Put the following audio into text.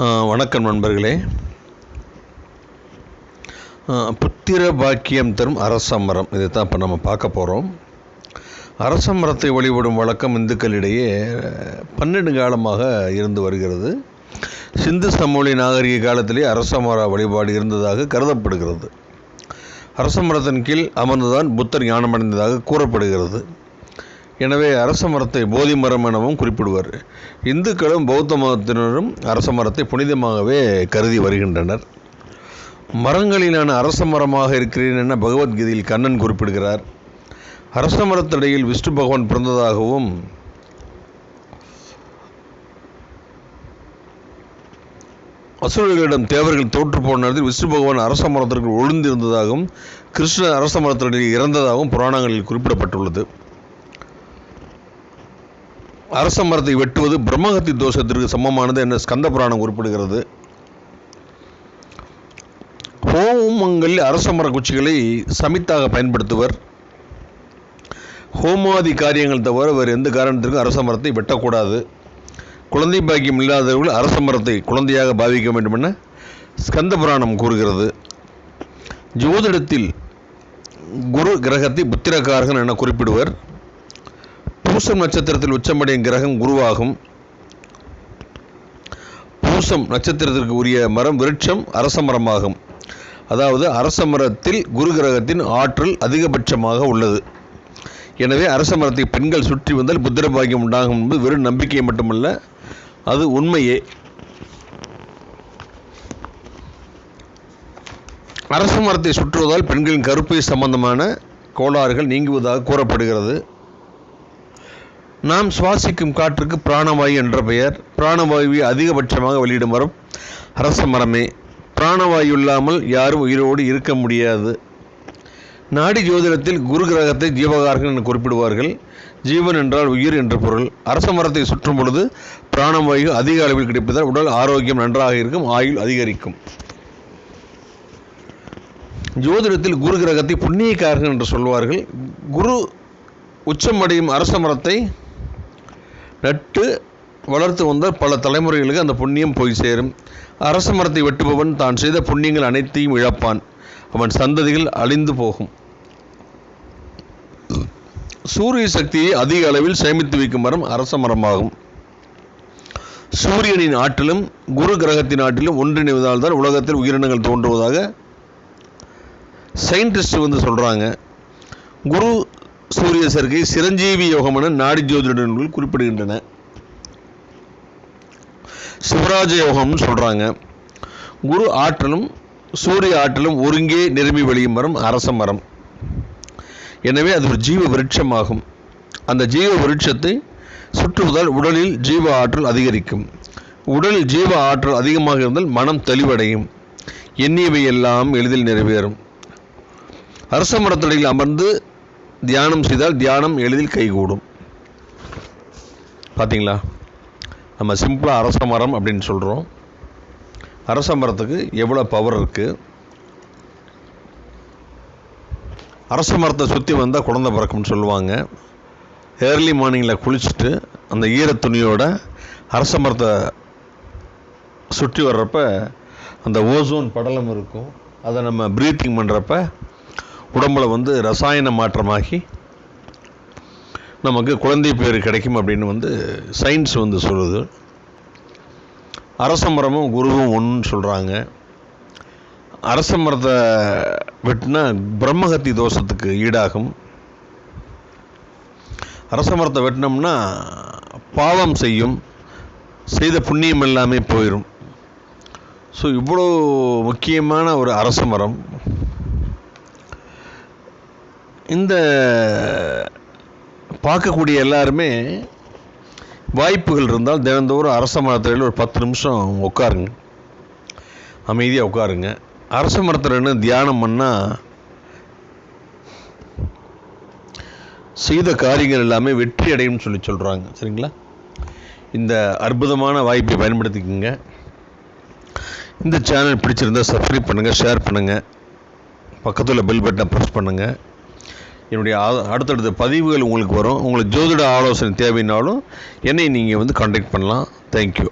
வணக்கம் நண்பர்களே. புத்திர பாக்கியம் தரும் அரச மரம். இதை தான் இப்போ நம்ம பார்க்க போகிறோம் அரச மரத்தை வழிபடும் வழக்கம் இந்துக்களிடையே பன்னெண்டு காலமாக இருந்து வருகிறது. சிந்து சமவெளி நாகரிக காலத்திலே அரச மர வழிபாடு இருந்ததாக கருதப்படுகிறது. அரச மரத்தின் கீழ் அமர்ந்துதான் புத்தர் ஞானமடைந்ததாக கூறப்படுகிறது. எனவே அரச மரத்தை போதி மரம் எனவும் குறிப்பிடுவர். இந்துக்களும் பௌத்த மதத்தினரும் அரச மரத்தை புனிதமாகவே கருதி வருகின்றனர். மரங்களிலான அரச மரமாக இருக்கிறேன் என பகவத்கீதையில் கண்ணன் குறிப்பிடுகிறார். அரச மரத்தடையில் விஷ்ணு பகவான் பிறந்ததாகவும் அசுரர்களிடம் தேவர்கள் தோற்று போன நேரத்தில் விஷ்ணு பகவான் அரச மரத்திற்கு ஒழுந்திருந்ததாகவும் கிருஷ்ண அரச மரத்தடியில் இறந்ததாகவும் புராணங்களில் குறிப்பிடப்பட்டுள்ளது. அரச மரத்தை வெட்டுவது பிரம்மஹத்தி தோஷத்திற்கு சமமானது என ஸ்கந்த புராணம் குறிப்பிடுகிறது. ஹோமங்களில் அரச மர குச்சிகளை சமித்தாக பயன்படுத்துவர். ஹோமாதி காரியங்கள் தவிர வேறு எந்த காரணத்திற்கும் அரச மரத்தை வெட்டக்கூடாது. குழந்தை பாக்கியம் இல்லாதவர்கள் அரச மரத்தை குழந்தையாக பாவிக்க வேண்டும் என ஸ்கந்த புராணம் கூறுகிறது. ஜோதிடத்தில் குரு கிரகத்தை புத்திரகாரகன் என குறிப்பிடுவர். பூசம் நட்சத்திரத்தில் உச்சமடையும் கிரகம் குருவாகும். பூசம் நட்சத்திரத்திற்கு உரிய மரம் விருட்சம் அரச மரமாகும். அதாவது அரச மரத்தில் குரு கிரகத்தின் ஆற்றல் அதிகபட்சமாக உள்ளது. எனவே அரச மரத்தை பெண்கள் சுற்றி வந்தால் புத்திர பாக்கியம் உண்டாகும் என்பது வெறும் நம்பிக்கை மட்டுமல்ல அது உண்மையே. அரச மரத்தை சுற்றுவதால் பெண்களின் கருப்பை சம்பந்தமான கோளாறுகள் நீங்குவதாக கூறப்படுகிறது. நாம் சுவாசிக்கும் காற்றுக்கு பிராணவாயு என்ற பெயர். பிராணவாயுவை அதிகபட்சமாக வெளியிடும் மரம் அரச மரமே. பிராணவாயு இல்லாமல் யாரும் உயிரோடு இருக்க முடியாது. நாடி ஜோதிடத்தில் குரு கிரகத்தை ஜீவகாரகன் என குறிப்பிடுவார்கள். ஜீவன் என்றால் உயிர் என்ற பொருள். அரச மரத்தை சுற்றும் பொழுது பிராணவாயு அதிக அளவில் கிடைப்பதால் உடல் ஆரோக்கியம் நன்றாக இருக்கும் ஆயுள் அதிகரிக்கும். ஜோதிடத்தில் குரு கிரகத்தை புண்ணியக்காரர்கள் என்று சொல்வார்கள். குரு உச்சமடையும் அரச மரத்தை நட்டு வளர்த்து வந்தால் பல தலைமுறைகளுக்கு அந்த புண்ணியம் போய் சேரும். அரச மரத்தை வெட்டுபவன் தான் செய்த புண்ணியங்கள் அனைத்தையும் இழப்பான். அவன் சந்ததிகள் அழிந்து போகும். சூரிய சக்தியை அதிக அளவில் சேமித்து வைக்கும் மரம் அரச மரமாகும். சூரியனின் ஆற்றிலும் குரு கிரகத்தின் ஆற்றிலும் ஒன்றிணைவதால் தான் உலகத்தில் உயிரினங்கள் தோன்றுவதாக சயின்டிஸ்ட் வந்து சொல்கிறாங்க குரு சூரிய சேர்க்கை சிரஞ்சீவி யோகம் என நாடி ஜோதிட நூல்கள் குறிப்பிடுகின்றன. சிவராஜ யோகம்னு சொல்கிறாங்க குரு ஆற்றலும் சூரிய ஆற்றலும் ஒருங்கே நிரம்பி வெளியும் மரம் அரச மரம். எனவே அது ஒரு ஜீவ விருட்சமாகும். அந்த ஜீவ விருட்சத்தை சுற்றுவதால் உடலில் ஜீவ ஆற்றல் அதிகரிக்கும். உடலில் ஜீவ ஆற்றல் அதிகமாக இருந்தால் மனம் தெளிவடையும். எண்ணியவை எல்லாம் எளிதில் நிறைவேறும். அரச மரத்தடியில் அமர்ந்து தியானம் செய்தால் தியானம் எளிதில் கைகூடும். பார்த்தீங்களா நம்ம சிம்பிளாக அரச மரம் அப்படின்னு சொல்கிறோம் அரச மரத்துக்கு எவ்வளோ பவர் இருக்குது அரச மரத்தை சுற்றி வந்தால் குழந்தை பிறக்கும்னு சொல்லுவாங்க. ஏர்லி மார்னிங்கில் குளிச்சுட்டு அந்த ஈர துணியோட அரச மரத்தை சுற்றி வர்றப்ப அந்த ஓசோன் படலம் இருக்கும். அதை நம்ம ப்ரீத்திங் பண்ணுறப்ப உடம்புல வந்து ரசாயன மாற்றமாகி நமக்கு குழந்தை பேர் கிடைக்கும் அப்படின்னு வந்து சயின்ஸ் வந்து சொல்லுது. அரச மரமும் குருவும் ஒன்றுன்னு சொல்கிறாங்க அரச மரத்தை வெட்டினா பிரம்மகத்தி தோஷத்துக்கு ஈடாகும். அரச மரத்தை வெட்டினோம்னா பாவம் செய்யும். செய்த புண்ணியம் எல்லாமே போயிடும் ஸோ இவ்வளோ முக்கியமான ஒரு அரச மரம். இந்த பார்க்கக்கூடிய எல்லாருமே வாய்ப்புகள் இருந்தால் தினந்தோறும் அரச மரத்தில் ஒரு பத்து நிமிஷம் உட்காருங்க. அமைதியாக உட்காருங்க. அரச மரத்தில் தியானம் பண்ணால் செய்த காரியங்கள் எல்லாமே வெற்றி அடையும்னு சொல்லி சொல்கிறாங்க சரிங்களா? இந்த அற்புதமான வாய்ப்பை பயன்படுத்திக்கோங்க. இந்த சேனல் பிடிச்சிருந்தால் சப்ஸ்கிரைப் பண்ணுங்கள் ஷேர் பண்ணுங்கள் பக்கத்தில் பெல் பட்டனை ப்ரெஸ் பண்ணுங்கள் என்னுடைய அடுத்தடுத்த பதிவுகள் உங்களுக்கு வரும். உங்களுக்கு ஜோதிட ஆலோசனை தேவைன்னாலும் என்னை நீங்கள் வந்து கான்டாக்ட் பண்ணலாம். தேங்க்யூ